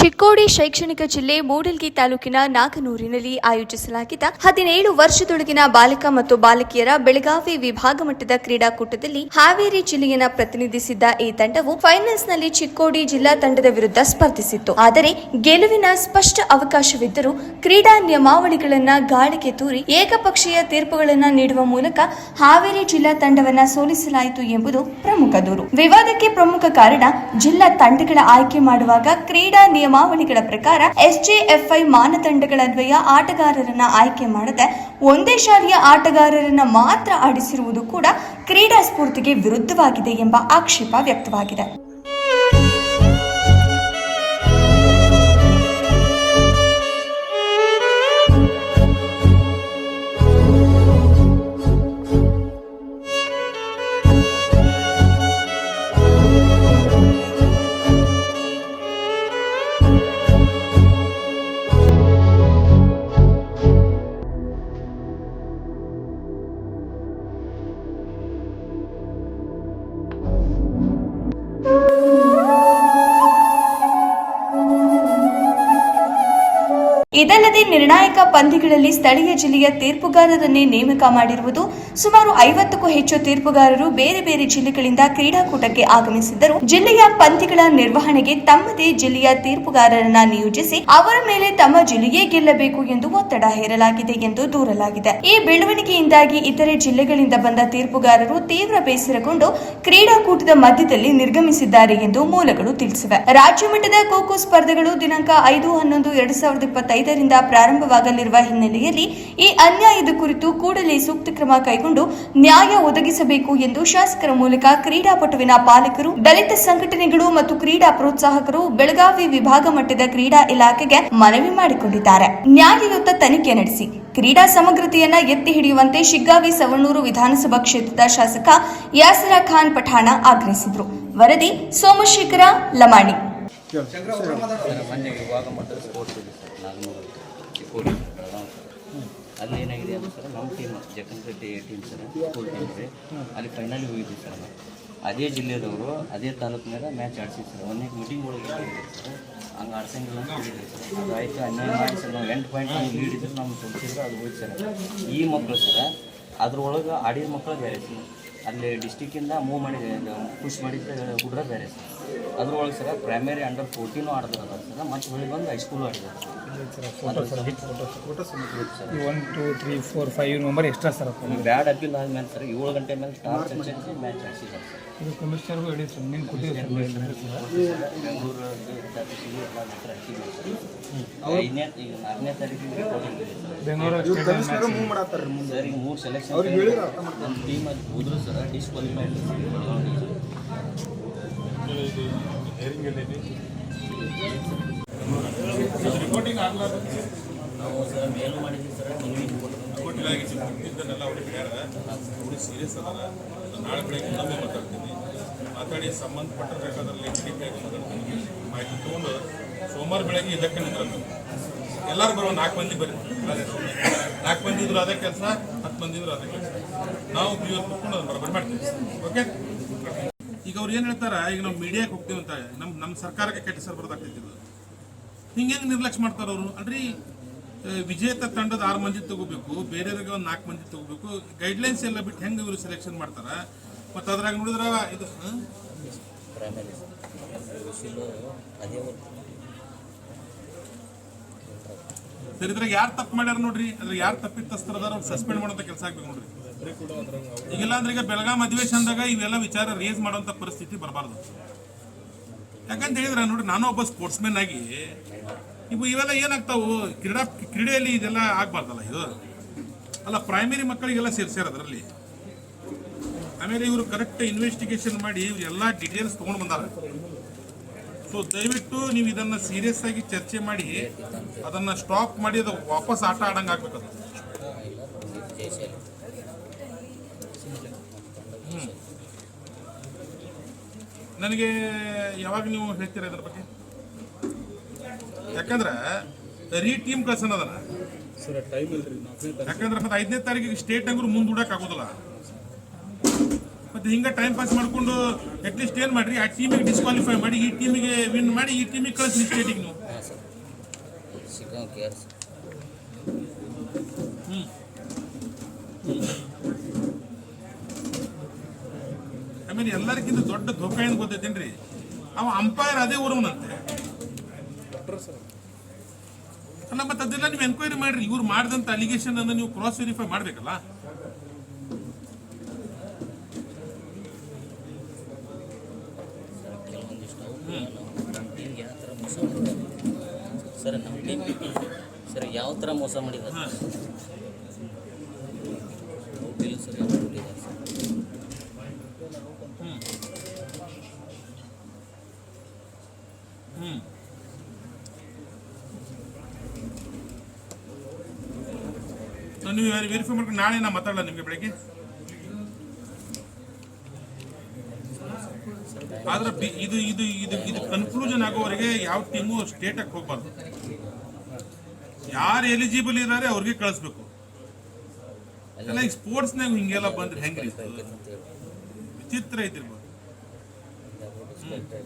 ಚಿಕ್ಕೋಡಿ ಶೈಕ್ಷಣಿಕ ಜಿಲ್ಲೆ ಮೂಡಲ್ಗಿ ತಾಲೂಕಿನ ನಾಗನೂರಿನಲ್ಲಿ ಆಯೋಜಿಸಲಾಗಿದ್ದ ಹದಿನೇಳು ವರ್ಷದೊಳಗಿನ ಬಾಲಕ ಮತ್ತು ಬಾಲಕಿಯರ ಬೆಳಗಾವಿ ವಿಭಾಗ ಮಟ್ಟದ ಕ್ರೀಡಾಕೂಟದಲ್ಲಿ ಹಾವೇರಿ ಜಿಲ್ಲೆಯನ್ನ ಪ್ರತಿನಿಧಿಸಿದ್ದ ಈ ತಂಡವು ಫೈನಲ್ಸ್ನಲ್ಲಿ ಚಿಕ್ಕೋಡಿ ಜಿಲ್ಲಾ ತಂಡದ ವಿರುದ್ಧ ಸ್ಪರ್ಧಿಸಿತ್ತು. ಆದರೆ ಗೆಲುವಿನ ಸ್ಪಷ್ಟ ಅವಕಾಶವಿದ್ದರೂ ಕ್ರೀಡಾ ನಿಯಮಾವಳಿಗಳನ್ನ ಗಾಳಿಗೆ ತೂರಿ ಏಕಪಕ್ಷೀಯ ತೀರ್ಪುಗಳನ್ನು ನೀಡುವ ಮೂಲಕ ಹಾವೇರಿ ಜಿಲ್ಲಾ ತಂಡವನ್ನ ಸೋಲಿಸಲಾಯಿತು ಎಂಬುದು ಪ್ರಮುಖ ದೂರು. ವಿವಾದಕ್ಕೆ ಪ್ರಮುಖ ಕಾರಣ ಜಿಲ್ಲಾ ತಂಡಗಳ ಆಯ್ಕೆ ಮಾಡುವಾಗ ಕ್ರೀಡಾ ನಿಯಮಾವಳಿಗಳ ಪ್ರಕಾರ ಎಸ್ಜೆಎಫ್ಐ ಮಾನದಂಡಗಳನ್ವಯ ಆಟಗಾರರನ್ನ ಆಯ್ಕೆ ಮಾಡದೆ ಒಂದೇ ಶಾಲೆಯ ಆಟಗಾರರನ್ನ ಮಾತ್ರ ಆಡಿಸಿರುವುದು ಕೂಡ ಕ್ರೀಡಾ ಸ್ಫೂರ್ತಿಗೆ ವಿರುದ್ಧವಾಗಿದೆ ಎಂಬ ಆಕ್ಷೇಪ ವ್ಯಕ್ತವಾಗಿದೆ. ಇದಲ್ಲದೆ ನಿರ್ಣಾಯಕ ಪಂದ್ಯಗಳಲ್ಲಿ ಸ್ಥಳೀಯ ಜಿಲ್ಲೆಯ ತೀರ್ಪುಗಾರರನ್ನೇ ನೇಮಕ ಮಾಡಿರುವುದು, ಸುಮಾರು ಐವತ್ತಕ್ಕೂ ಹೆಚ್ಚು ತೀರ್ಪುಗಾರರು ಬೇರೆ ಬೇರೆ ಜಿಲ್ಲೆಗಳಿಂದ ಕ್ರೀಡಾಕೂಟಕ್ಕೆ ಆಗಮಿಸಿದ್ದರು. ಜಿಲ್ಲೆಯ ಪಂದ್ಯಗಳ ನಿರ್ವಹಣೆಗೆ ತಮ್ಮದೇ ಜಿಲ್ಲೆಯ ತೀರ್ಪುಗಾರರನ್ನ ನಿಯೋಜಿಸಿ, ಅವರ ಮೇಲೆ ತಮ್ಮ ಜಿಲ್ಲೆಯೇ ಗೆಲ್ಲಬೇಕು ಎಂದು ಒತ್ತಡ ಹೇರಲಾಗಿದೆ ಎಂದು ದೂರಲಾಗಿದೆ. ಈ ಬೆಳವಣಿಗೆಯಿಂದಾಗಿ ಇತರೆ ಜಿಲ್ಲೆಗಳಿಂದ ಬಂದ ತೀರ್ಪುಗಾರರು ತೀವ್ರ ಬೇಸರಗೊಂಡು ಕ್ರೀಡಾಕೂಟದ ಮಧ್ಯದಲ್ಲಿ ನಿರ್ಗಮಿಸಿದ್ದಾರೆ ಎಂದು ಮೂಲಗಳು ತಿಳಿಸಿವೆ. ರಾಜ್ಯ ಮಟ್ಟದ ಸ್ಪರ್ಧೆಗಳು ದಿನಾಂಕ ಐದು ಹನ್ನೊಂದು ಎರಡ್ ಸಾವಿರದ ಇಪ್ಪತ್ತೈದರಿಂದ ಪ್ರಾರಂಭವಾಗಲಿರುವ ಹಿನ್ನೆಲೆಯಲ್ಲಿ ಈ ಅನ್ಯಾಯದ ಕುರಿತು ಕೂಡಲೇ ಸೂಕ್ತ ಕ್ರಮ ಕೈಗೊಂಡು ನ್ಯಾಯ ಒದಗಿಸಬೇಕು ಎಂದು ಶಾಸಕರ ಮೂಲಕ ಕ್ರೀಡಾಪಟುವಿನ ಪಾಲಕರು, ದಲಿತ ಸಂಘಟನೆಗಳು ಮತ್ತು ಕ್ರೀಡಾ ಪ್ರೋತ್ಸಾಹಕರು ಬೆಳಗಾವಿ ವಿಭಾಗ ಮಟ್ಟದ ಕ್ರೀಡಾ ಇಲಾಖೆಗೆ ಮನವಿ ಮಾಡಿಕೊಂಡಿದ್ದಾರೆ. ನ್ಯಾಯಯುತ ತನಿಖೆ ನಡೆಸಿ. ಕ್ರೀಡಾ ಸಮಗ್ರತೆಯನ್ನ ಎತ್ತಿ ಹಿಡಿಯುವಂತೆ ಶಿಗ್ಗಾವಿ ಸವಣೂರು ವಿಧಾನಸಭಾ ಕ್ಷೇತ್ರದ ಶಾಸಕ ಯಾಸರಾ ಖಾನ್ ಪಠಾಣ ಆಗ್ರಹಿಸಿದರು. ವರದಿ ಸೋಮಶೇಖರ ಲಮಾಣಿ. ಸರ್ ಮೊನ್ನೆ ವಿಭಾಗ ಮಟ್ಟದ ಸ್ಪೋರ್ಟ್ಸ್ ಇದೆ ಸರ್ ಚಿಕ್ಕೋಡಿ ಸರ್ ಅಲ್ಲಿ ಏನಾಗಿದೆ ಅಂದ್ರೆ ಸರ್ ನಮ್ಮ team Jakkan Reddy team sir school team ರೀ ಅಲ್ಲಿ ಫೈನಲ್ ಹೋಗಿದ್ವಿ ಸರ್ ನಾವು. ಅದೇ ಜಿಲ್ಲೆದವರು ಅದೇ ತಾಲೂಕಿನಾಗ ಮ್ಯಾಚ್ ಆಡ್ಸಿದ್ರು ಸರ್. ಒಂದೇ ಮೀಟಿಂಗ್ ಒಳಗೆ ಹೇಳಿದ್ರು ಸರ್ ಹಂಗೆ ಆಡ್ಸಂಗಿಲ್ಲ ಅಂತ ಹೇಳಿದ್ರು ಸರ್. ಅದು ಆಯಿತು ಹನ್ನೆರಡು ಮಾಡಿ ಸರ್ ನಾವು ಎಂಟು ಪಾಯಿಂಟ್ ಲೀಡ್ ನೀಡಿದ್ರು ನಮ್ಮ ತೋರಿಸಿದ್ರೆ ಅದು ಹೋಯ್ತು ಸರ್. ಈ ಮಕ್ಕಳು ಸರ್ ಅದ್ರೊಳಗೆ ಆಡಿದ ಮಕ್ಕಳು ಬೇರೆ ಸರ್. ಅಲ್ಲಿ ಡಿಸ್ಟಿಕ್ಕಿಂದ ಮೂವ್ ಮಾಡಿದ ಪುಷ್ ಮಾಡಿದ ಹುಡುಗ ಬೇರೆ ಸರ್. ಅದ್ರೊಳಗೆ ಸರ ಪ್ರೈಮರಿ ಅಂಡರ್ ಫೋರ್ಟೀನು ಆಡಿದಾರ ಸರ್. ಮತ್ತೆ ಹೊಳಿ ಬಂದು high school ಆಡಿದಾರೆ one two three four five number extra sir. Bad appeal ಆದ್ಮೇಲೆ ಸರ್. ಏಳು ಗಂಟೆ ಮೇಲೆ ಸ್ಟಾರ್ ಮ್ಯಾಚ್ ಆಡಿಸಿದ್ದಾರೆ ಸರ್. ಇದು ಕಮಿಷನರ್ಗೂ ಹೇಳಿ ಸರ್ ನೀನು ಕೊಟ್ಟಿದ್ದೀವಿ ಬೆಂಗಳೂರು ಈಗ ನಾಲ್ಕನೇ ತಾರೀಕಿಗೆ ಸರ್. ಈಗ ಮೂರು ಸೆಲೆಕ್ಷನ್ ನಮ್ಮ ಟೀಮ್ ಅದು ಹೋದ್ರು ಸರ್ ಡಿಸ್ಕ್ವಾಲಿಫೈ ನಾವು ಸರ್ ಮೇಲು ಮಾಡಿದ್ವಿ ಸರ್ ಸೀರಿಯಸ್ ಅದ ನಾಳೆ ಬೆಳಗ್ಗೆ ಇನ್ನೊಮ್ಮೆ ಮಾತಾಡ್ತೀನಿ ಮಾತಾಡಿ ಸಂಬಂಧಪಟ್ಟಿರಬೇಕಾದ್ರೆ ಲೆಕ್ಕಡಿಕಾಗಿ ಮಾತಾಡ್ತೀನಿ ಮಾಹಿತಿ ತೊಗೊಂಡು ಸೋಮವಾರ ಬೆಳಗ್ಗೆ ಇದಕ್ಕೆ ನಿಂತ್ರಂತ ಎಲ್ಲರೂ ಬರೋ ನಾಲ್ಕು ಮಂದಿ ಅದೇ ನಾಲ್ಕು ಮಂದಿ ಇದ್ರು ಅದೇ ಕೆಲಸ ಹತ್ತು ಮಂದಿ ಇದ್ರು ಅದೇ ಕೆಲಸ ನಾವು ಬೀವರ್ ಕುತ್ಕೊಂಡು ಬರಬರಿ ಮಾಡ್ತೀವಿ ಓಕೆ ಅವ್ರು ಏನು ಹೇಳ್ತಾರ ಈಗ ನಾವು ಮೀಡಿಯಾಕ್ಕೆ ಹೋಗ್ತೀವಿ ಅಂತ ನಮ್ಮ ನಮ್ಮ ಸರ್ಕಾರಕ್ಕೆ ಕೆಟ್ಟ ಸರ್ ಬರ್ದಾಗ್ತಿದ್ದು ಹಿಂಗೆ ನಿರ್ಲಕ್ಷ್ಯ ಮಾಡ್ತಾರ ಅವರು? ಅಲ್ರಿ ವಿಜೇತ ತಂಡದ ಆರು ಮಂದಿ ತಗೋಬೇಕು ಬೇರೆಯವ್ರಿಗೆ ಒಂದು ನಾಲ್ಕು ಮಂದಿ ತಗೋಬೇಕು ಗೈಡ್ಲೈನ್ಸ್ ಎಲ್ಲ ಬಿಟ್ಟು ಹೆಂಗೆ ಇವರು ಸೆಲೆಕ್ಷನ್ ಮಾಡ್ತಾರ? ಮತ್ತು ಅದ್ರಾಗ ನೋಡಿದ್ರ ಇದು ಸರಿ ಇದ್ರಾಗ ಯಾರು ತಪ್ಪು ಮಾಡ್ಯಾರ ನೋಡ್ರಿ? ಅದ್ರಾಗ ಯಾರು ಅದಾರ ಅವ್ರು ಸಸ್ಪೆಂಡ್ ಮಾಡೋಂಥ ಕೆಲಸ ಆಗ್ಬೇಕು ನೋಡ್ರಿ. ಈಗೆಲ್ಲ ಅಂದ್ರೆ ಈಗ ಬೆಳಗಾಂ ಅಧಿವೇಶನದಾಗ ಇವೆಲ್ಲ ವಿಚಾರ ರೇಸ್ ಮಾಡುವಂತ ಪರಿಸ್ಥಿತಿ ಬರಬಾರ್ದು. ಯಾಕಂತ ಹೇಳಿದ್ರೆ ನೋಡ್ರಿ, ನಾನು ಒಬ್ಬ ಸ್ಪೋರ್ಟ್ಸ್ಮನ್ ಆಗಿ, ಇವು ಇವೆಲ್ಲ ಏನಾಗ್ತಾವು? ಕ್ರೀಡಾ ಕ್ರೀಡೆಯಲ್ಲಿ ಇದೆಲ್ಲ ಆಗ್ಬಾರ್ದಲ್ಲ ಇದು? ಅಲ್ಲ ಪ್ರೈಮರಿ ಮಕ್ಕಳಿಗೆಲ್ಲ ಸೇರ್ಸ್ಯಾರ ಅದರಲ್ಲಿ. ಆಮೇಲೆ ಇವರು ಕರೆಕ್ಟ್ ಇನ್ವೆಸ್ಟಿಗೇಷನ್ ಮಾಡಿ ಇವ್ರು ಎಲ್ಲ ಡೀಟೇಲ್ಸ್ ತೊಗೊಂಡು ಬಂದಾರ. ಸೊ ದಯವಿಟ್ಟು ನೀವು ಇದನ್ನ ಸೀರಿಯಸ್ ಆಗಿ ಚರ್ಚೆ ಮಾಡಿ, ಅದನ್ನ ಸ್ಟಾಪ್ ಮಾಡಿ, ಅದು ವಾಪಸ್ ಆಟ ಆಡಂಗೆ ಆಗ್ಬೇಕದು. ನನಗೆ ಯಾವಾಗ ನೀವು ಹೇಳ್ತೀರ ಇದ್ರ ಬಗ್ಗೆ? ಯಾಕಂದ್ರೆ ರೀ ಟೀಮ್ ಕಳ್ಸೋಣ ಅದನ್ನ ಯಾಕಂದ್ರೆ ಮತ್ತೆ ಐದನೇ ತಾರೀಕಿಗೆ ಸ್ಟೇಟ್ ಅಂಗ್ರು ಮುಂದೂಡಕ್ ಆಗೋದಿಲ್ಲ. ಮತ್ತೆ ಹಿಂಗೆ ಟೈಮ್ ಪಾಸ್ ಮಾಡ್ಕೊಂಡು ಅಟ್ಲೀಸ್ಟ್ ಏನು ಮಾಡ್ರಿ? ಆ ಟೀಮಿಗೆ ಡಿಸ್ಕ್ವಾಲಿಫೈ ಮಾಡಿ ಈ ಟೀಮಿಗೆ ವಿನ್ ಮಾಡಿ ಈ ಟೀಮಿಗೆ ಕಳಿಸಿ ಸ್ಟೇಟಿಗೆ ನೀವು. ಹ್ಞೂ ಆಮೇಲೆ ಎಲ್ಲರಿಗಿಂತ ದೊಡ್ಡ ಧೋಕ ಏನು ಗೊತ್ತೈತೇನ್ರಿ? ಅವ ಅಂಪೈರ್ ಅದೇ ಊರವನಂತೆ. ಅಲ್ಲ ಮತ್ತೆ ಅದೆಲ್ಲ ನೀವು ಎನ್ಕ್ವೈರಿ ಮಾಡ್ರಿ ಇವ್ರು ಮಾಡಿದಂತ ಅಲಿಗೇಷನ್ ಅನ್ನು ನೀವು ಕ್ರಾಸ್ ವೆರಿಫೈ ಮಾಡ್ಬೇಕಲ್ಲ? ಸರ್ ಯಾವ ಥರ ಮೋಸ ಮಾಡಿದ್ದಾರೆ ಸರ್ ನಮ್ಮ ಟೀಮ್ ಸರ್ ಯಾವ ಥರ ಮೋಸ ಮಾಡಿದ್ದಾರೆ ಹಾ. ಬಿಲ್ ಸರ್ ಯಾವ ಕೊಟ್ಟಿದ್ದಾರೆ ಸರ್ ಹ್ಮ್ ಹ್ಮ್ ಸೊ ನೀವು ವೆರಿಫೈ ಮಾಡ್ಕೊಂಡು ನಾಳೆ ನಾ ಮಾತಾಡಲ್ಲ ನಿಮಗೆ ಬೆಳಗ್ಗೆ? ಆದ್ರೆ ಇದು ಇದು ಇದು ಇದು ಕನ್ಕ್ಲೂಷನ್ ಆಗೋವರೆಗೆ ಯಾವ ಟೀಮು ಸ್ಟೇಟಾಗಿ ಹೋಗ್ಬಾರ್ದು. ಯಾರು ಎಲಿಜಿಬಲ್ ಇದ್ದಾರೆ ಅವ್ರಿಗೆ ಕಳಿಸ್ಬೇಕು. ಎಲ್ಲ ಈಗ ಸ್ಪೋರ್ಟ್ಸ್ನಾಗ ಹಿಂಗೆಲ್ಲ ಬಂದ್ರೆ ಹೆಂಗ್ರಿ ವಿಚಿತ್ರ ಐತಿರ್ಬೋದು